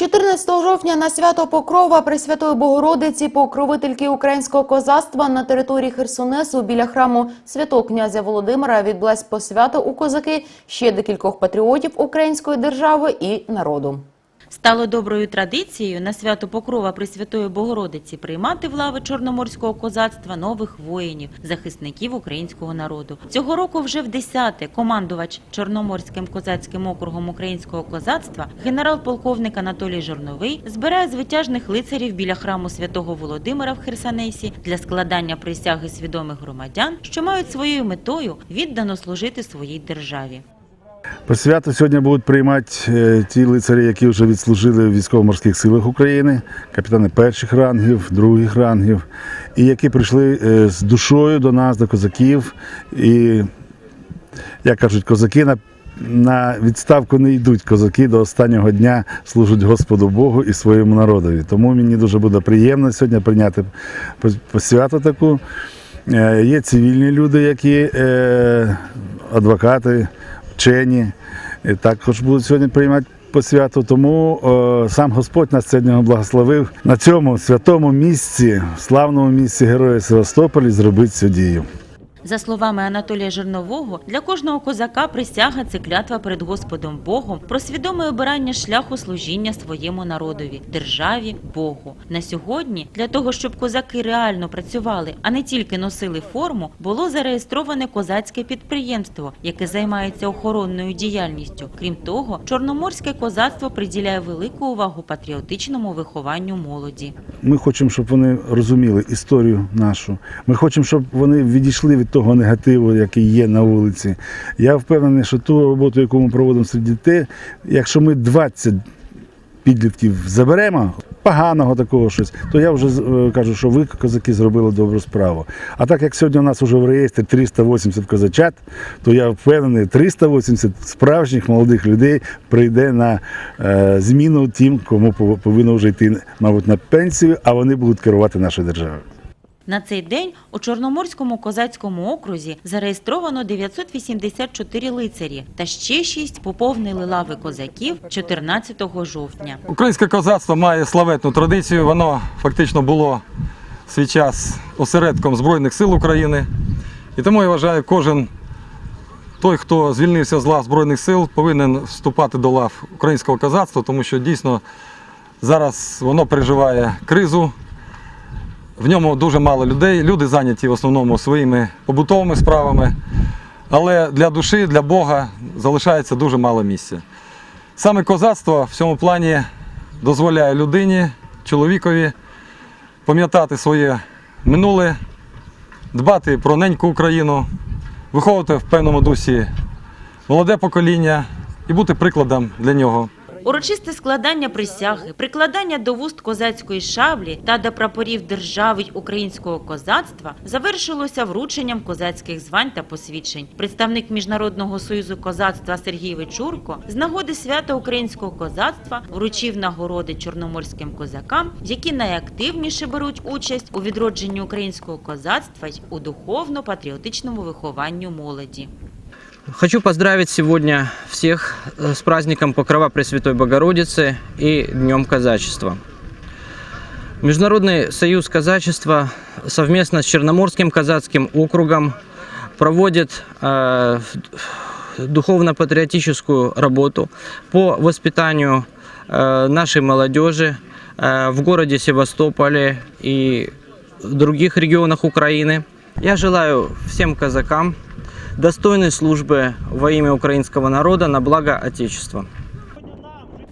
14 жовтня на свято Покрова Пресвятої Богородиці, покровительки українського козацтва на території Херсонесу біля храму святого князя Володимира відбулась посвята у козаки ще декількох патріотів української держави і народу. Стало доброю традицією на свято Покрова Пресвятої Богородиці приймати в лави чорноморського козацтва нових воїнів, захисників українського народу. Цього року вже в десяте командувач Чорноморським козацьким округом українського козацтва генерал-полковник Анатолій Жорновий збирає звитяжних лицарів біля храму святого Володимира в Херсонесі для складання присяги свідомих громадян, що мають своєю метою віддано служити своїй державі. Посвято сьогодні будуть приймати е, ті лицарі, які вже відслужили в військово-морських силах України, капітани перших рангів, других рангів, і які прийшли е, з душою до нас, до козаків. І, як кажуть, козаки на, на відставку не йдуть. Козаки до останнього дня служать Господу Богу і своєму народові. Тому мені дуже буде приємно сьогодні прийняти посвяту таку. Е, Є цивільні люди, які адвокати, вчені, і також будуть сьогодні приймати по святу, Тому е, сам Господь нас сьогодні благословив на цьому святому місці, славному місці Героя Севастополі, зробити цю дію. За словами Анатолія Жирнового, для кожного козака присяга це клятва перед Господом Богом про свідоме обирання шляху служіння своєму народові, державі, Богу. На сьогодні для того, щоб козаки реально працювали, а не тільки носили форму, було зареєстроване козацьке підприємство, яке займається охоронною діяльністю. Крім того, чорноморське козацтво приділяє велику увагу патріотичному вихованню молоді. Ми хочемо, щоб вони розуміли історію нашу. Ми хочемо, щоб вони відійшли від того негативу, який є на вулиці. Я впевнений, що ту роботу, яку ми проводимо серед дітей, якщо ми 20 підлітків заберемо, поганого такого щось, то я вже е, кажу, що ви, козаки, зробили добру справу. А так як сьогодні у нас вже в реєстрі 380 козачат, то я впевнений, 380 справжніх молодих людей прийде на е, зміну тим, кому пов- повинно вже йти, мабуть, на пенсію, а вони будуть керувати нашою державою. На цей день у Чорноморському козацькому окрузі зареєстровано 984 лицарі та ще 6 поповнили лави козаків 14 жовтня. Українське козацтво має славетну традицію. Воно фактично було свій час осередком Збройних сил України. І тому я вважаю, кожен той, хто звільнився з лав Збройних сил, повинен вступати до лав українського козацтва, тому що дійсно зараз воно переживає кризу. В ньому дуже мало людей. Люди зайняті в основному своїми побутовими справами. Але для душі, для Бога залишається дуже мало місця. Саме козацтво в цьому плані дозволяє людині, чоловікові пам'ятати своє минуле, дбати про неньку Україну, виховувати в певному дусі молоде покоління і бути прикладом для нього. Урочисте складання присяги, прикладання до вуст козацької шаблі та до прапорів держави й українського козацтва завершилося врученням козацьких звань та посвідчень. Представник Міжнародного союзу козацтва Сергій Вечурко з нагоди свята українського козацтва вручив нагороди чорноморським козакам, які найактивніше беруть участь у відродженні українського козацтва й у духовно-патріотичному вихованню молоді. Хочу поздравить сегодня всех э, с праздником Покрова Пресвятой Богородицы и Днем Казачества. Международный союз казачества совместно с Черноморским казацким округом проводит э, духовно-патриотическую работу по воспитанию э, нашей молодежи э, в городе Севастополе и других регионах Украины. Я желаю всем казакам достойной службы во имя украинского народа на благо Отечества.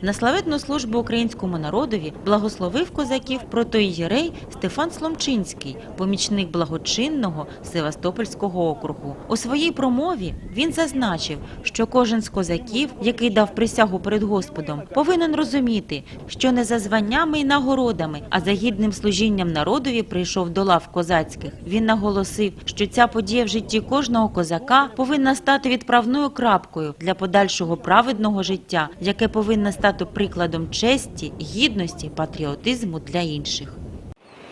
На славетну службу українському народові благословив козаків протоієрей Стефан Сломчинський, помічник благочинного Севастопольського округу. У своїй промові він зазначив, що кожен з козаків, який дав присягу перед Господом, повинен розуміти, що не за званнями і нагородами, а за гідним служінням народові прийшов до лав козацьких. Він наголосив, що ця подія в житті кожного козака повинна стати відправною крапкою для подальшого праведного життя, яке повинно стати прикладом честі, гідності, патріотизму для інших.